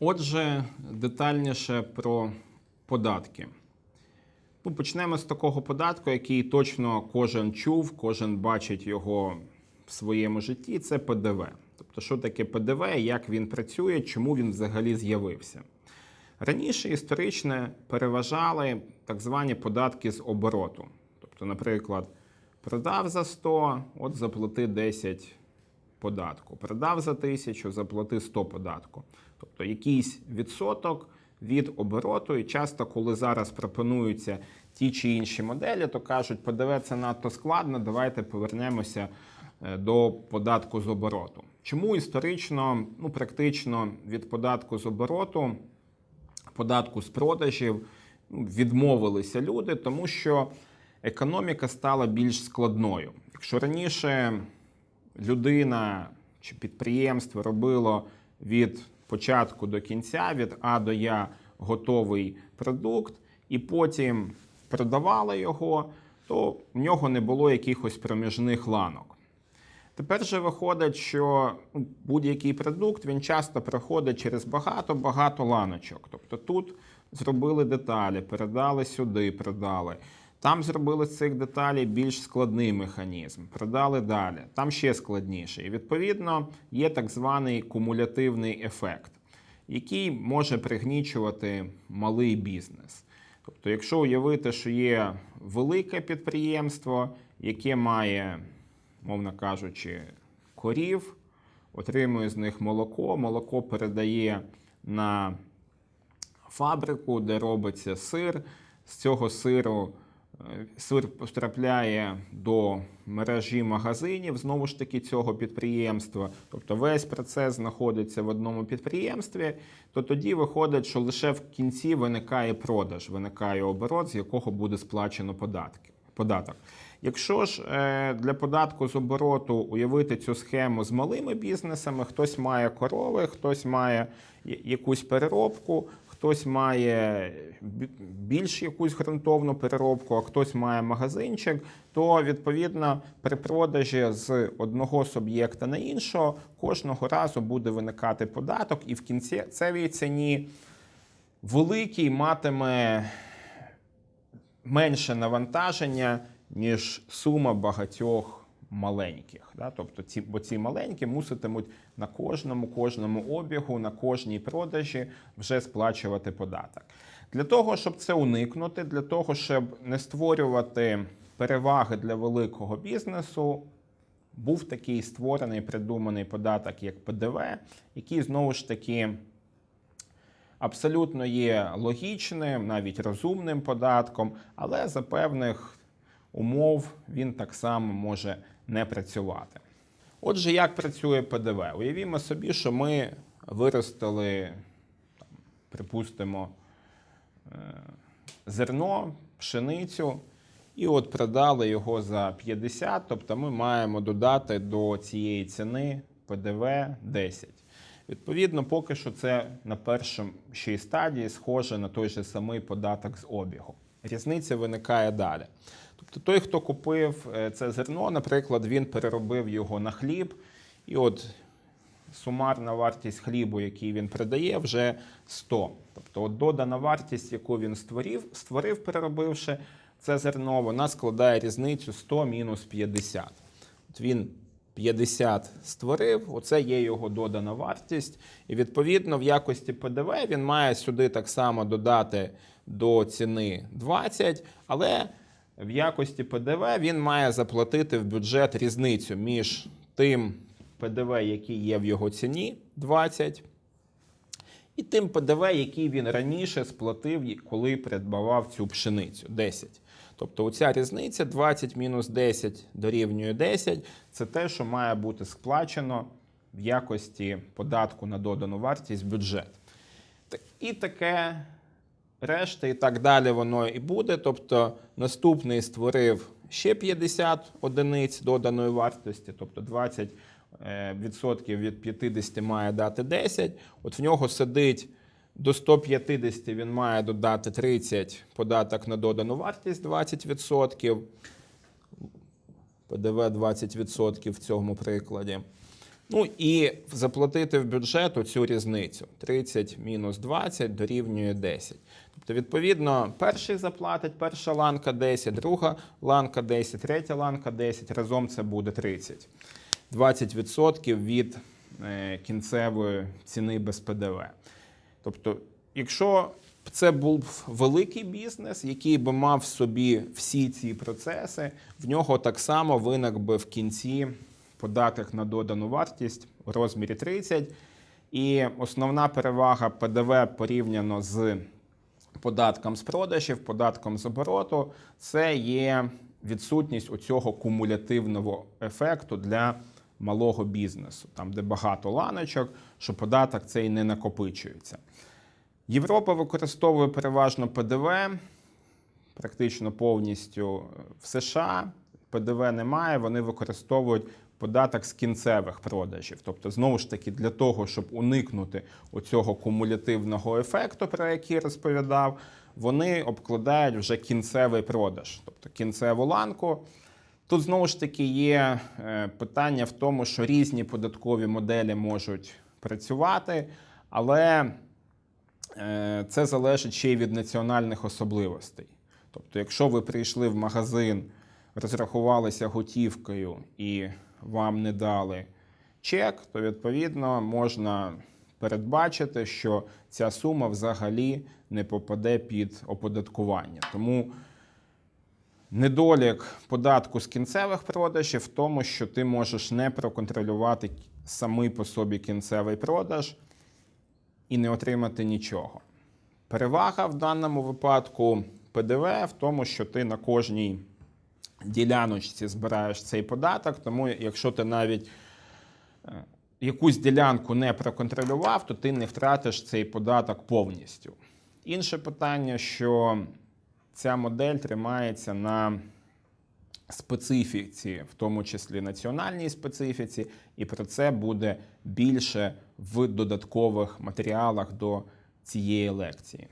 Отже, детальніше про податки. Ну, почнемо з такого податку, який точно кожен чув, кожен бачить його в своєму житті. Це ПДВ. Тобто, що таке ПДВ, як він працює, чому він взагалі з'явився. Раніше історично переважали так звані податки з обороту. Тобто, наприклад, продав за 100, от заплати 10 податку. Продав за 1000, заплати 100 податку. Тобто якийсь відсоток від обороту. І часто, коли зараз пропонуються ті чи інші моделі, то кажуть, ПДВ це надто складно, давайте повернемося е, до податку з обороту. Чому історично, ну практично від податку з обороту, податку з продажів ну, відмовилися люди, тому що економіка стала більш складною. Якщо раніше людина чи підприємство робило від початку до кінця, від А до Я готовий продукт, і потім продавало його, то в нього не було якихось проміжних ланок. Тепер же виходить, що ну, будь-який продукт він часто проходить через багато-багато ланочок. Тобто тут зробили деталі, передали сюди, продали. Там зробили з цих деталей більш складний механізм, продали далі. Там ще складніше. І відповідно є так званий кумулятивний ефект, який може пригнічувати малий бізнес. Тобто, якщо уявити, що є велике підприємство, яке має, мовно кажучи, корів, отримує з них молоко, молоко передає на фабрику, де робиться сир. З цього сиру сир потрапляє до мережі магазинів знову ж таки цього підприємства. Тобто весь процес знаходиться в одному підприємстві, то тоді виходить, що лише в кінці виникає продаж, виникає оборот, з якого буде сплачено податки. Податок. Якщо ж е, для податку з обороту уявити цю схему з малими бізнесами, хтось має корови, хтось має якусь переробку, хтось має більш якусь ґрунтовну переробку, а хтось має магазинчик, то відповідно при продажі з одного суб'єкта на іншого кожного разу буде виникати податок, і в кінцевій ціні великий матиме менше навантаження, ніж сума багатьох маленьких. Да? Тобто ці, бо ці маленькі муситимуть на кожному, кожному обігу, на кожній продажі вже сплачувати податок. Для того, щоб це уникнути, для того, щоб не створювати переваги для великого бізнесу, був такий створений придуманий податок, як ПДВ, який знову ж таки абсолютно є логічним, навіть розумним податком, але за певних умов він так само може не працювати. Отже, як працює ПДВ? Уявімо собі, що ми виростили, там, припустимо, е, зерно, пшеницю, і от продали його за 50, тобто ми маємо додати до цієї ціни ПДВ 10. Відповідно, поки що це на першому стадії схоже на той же самий податок з обігу. Різниця виникає далі. Тобто той, хто купив е, це зерно, наприклад, він переробив його на хліб, і от сумарна вартість хлібу, який він продає, вже 100. Тобто от додана вартість, яку він створив, створив, переробивши це зерно, вона складає різницю 100 мінус 50. От він 50 створив, оце є його додана вартість. І відповідно в якості ПДВ він має сюди так само додати до ціни 20, але в якості ПДВ він має заплатити в бюджет різницю між тим ПДВ, який є в його ціні 20, і тим ПДВ, який він раніше сплатив, коли придбавав цю пшеницю 10. Тобто оця різниця 20 мінус 10 дорівнює 10 це те, що має бути сплачено в якості податку на додану вартість бюджет. І таке решта, і так далі воно і буде. Тобто наступний створив ще 50 одиниць доданої вартості, тобто 20 е, відсотків від 50 має дати 10. От в нього сидить до 150 він має додати 30 податок на додану вартість 20%. ПДВ 20% в цьому прикладі. Ну і заплатити в бюджет цю різницю 30 мінус 20 дорівнює 10. Тобто, відповідно, перший заплатить, перша ланка 10, друга ланка 10, третя ланка 10, разом це буде 30. 20% від е, кінцевої ціни без ПДВ. Тобто, якщо це був великий бізнес, який би мав в собі всі ці процеси, в нього так само виник би в кінці податок на додану вартість у розмірі 30. І основна перевага ПДВ порівняно з податком з продажів, податком з обороту, це є відсутність оцього кумулятивного ефекту для малого бізнесу, там де багато ланочок, що податок цей не накопичується. Європа використовує переважно ПДВ, практично повністю в США. ПДВ немає, вони використовують податок з кінцевих продажів. Тобто, знову ж таки, для того, щоб уникнути оцього кумулятивного ефекту, про який розповідав, вони обкладають вже кінцевий продаж, тобто кінцеву ланку. Тут знову ж таки є е, питання в тому, що різні податкові моделі можуть працювати, але е, це залежить ще й від національних особливостей. Тобто, якщо ви прийшли в магазин, розрахувалися готівкою і вам не дали чек, то відповідно можна передбачити, що ця сума взагалі не попаде під оподаткування. Тому недолік податку з кінцевих продажів в тому, що ти можеш не проконтролювати самий по собі кінцевий продаж і не отримати нічого. Перевага в даному випадку ПДВ в тому, що ти на кожній діляночці збираєш цей податок, тому якщо ти навіть е, якусь ділянку не проконтролював, то ти не втратиш цей податок повністю. Інше питання, що ця модель тримається на специфіці, в тому числі національній специфіці, і про це буде більше в додаткових матеріалах до цієї лекції.